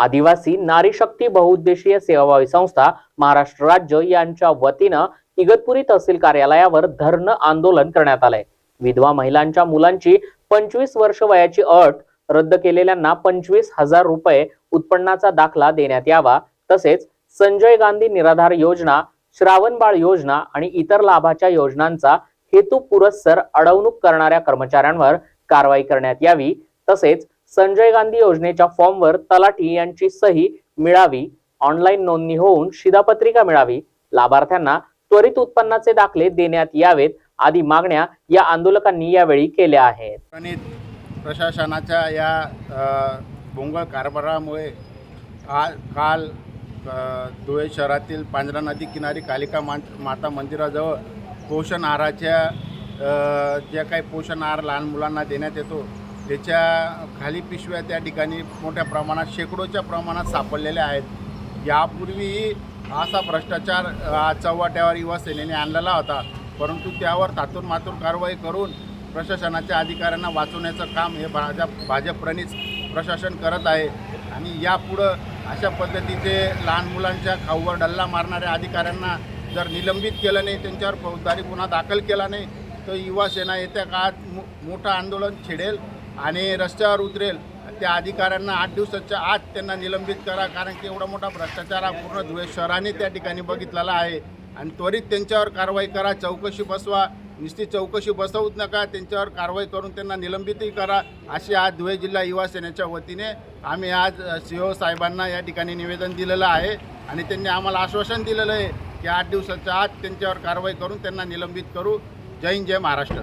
आदिवासी नारी शक्ती बहुउद्देशीय सेवाभावी संस्था महाराष्ट्र राज्य यांच्या वतीनं इगतपुरी तहसील कार्यालयावर धरणं आंदोलन करण्यात आलंय. विधवा महिलांच्या मुलांची पंचवीस वर्ष वयाची अट रद्द केलेल्यांना पंचवीस हजार रुपये उत्पन्नाचा दाखला देण्यात यावा. तसेच संजय गांधी निराधार योजना श्रावणबाळ योजना आणि इतर लाभाच्या योजनांचा हेतू पुरस्सर अडवणूक करणाऱ्या कर्मचाऱ्यांवर कारवाई करण्यात यावी. तसेच संजय गांधी योजनेच्या फॉर्मवर तलाठी यांची सही मिळावी ऑनलाईन नोंदणी होऊन शिधापत्रिका मिळावी लाभार्थ्यांना त्वरित उत्पन्नाचे दाखले देण्यात यावेत आदी मागण्या या आंदोलकांनी यावेळी केल्या आहेत. प्रशासनाच्या या भोंगळ कारभारामुळे काल काल धुळे शहरातील पांजरा नदी किनारी कालिका मा माता मंदिराजवळ पोषण आहाराच्या ज्या जे काही पोषण आहार लहान मुलांना देण्यात येतो त्याच्याखाली पिशव्या त्या ठिकाणी मोठ्या प्रमाणात शेकडोच्या प्रमाणात सापडलेल्या आहेत. यापूर्वीही असा भ्रष्टाचार अ, चव्हाट्यावर युवा सेनेने आणलेला होता. परंतु त्यावर तातून मातून कारवाई करून प्रशासनाच्या अधिकाऱ्यांना वाचवण्याचं काम हे भाजप भाजपप्रणीच प्रशासन करत आहे. आणि यापुढं अशा पद्धतीचे लहान मुलांच्या खाऊवर डल्ला मारणाऱ्या अधिकाऱ्यांना जर निलंबित केलं नाही त्यांच्यावर फौजदारी गुन्हा दाखल केला नाही तर युवा सेना येत्या काळात मो मोठं आंदोलन छेडेल. आणि रस्त्यावर उतरेल त्या अधिकाऱ्यांना आठ दिवसाच्या आत त्यांना निलंबित करा कारण की एवढा मोठा भ्रष्टाचार हा पूर्ण धुळे शहराने त्या ठिकाणी बघितलेला आहे. आणि त्वरित त्यांच्यावर कारवाई करा चौकशी बसवा नुसती चौकशी बसवूच नका त्यांच्यावर कारवाई करून त्यांना निलंबितही करा अशी आज धुळे जिल्हा युवा सेनेच्या वतीने आम्ही आज सी ओ साहेबांना या ठिकाणी निवेदन दिलेलं आहे. आणि त्यांनी आम्हाला आश्वासन दिलेलं आहे की आठ दिवसाच्या आत त्यांच्यावर कारवाई करून त्यांना निलंबित करू. जय हिंद जय महाराष्ट्र.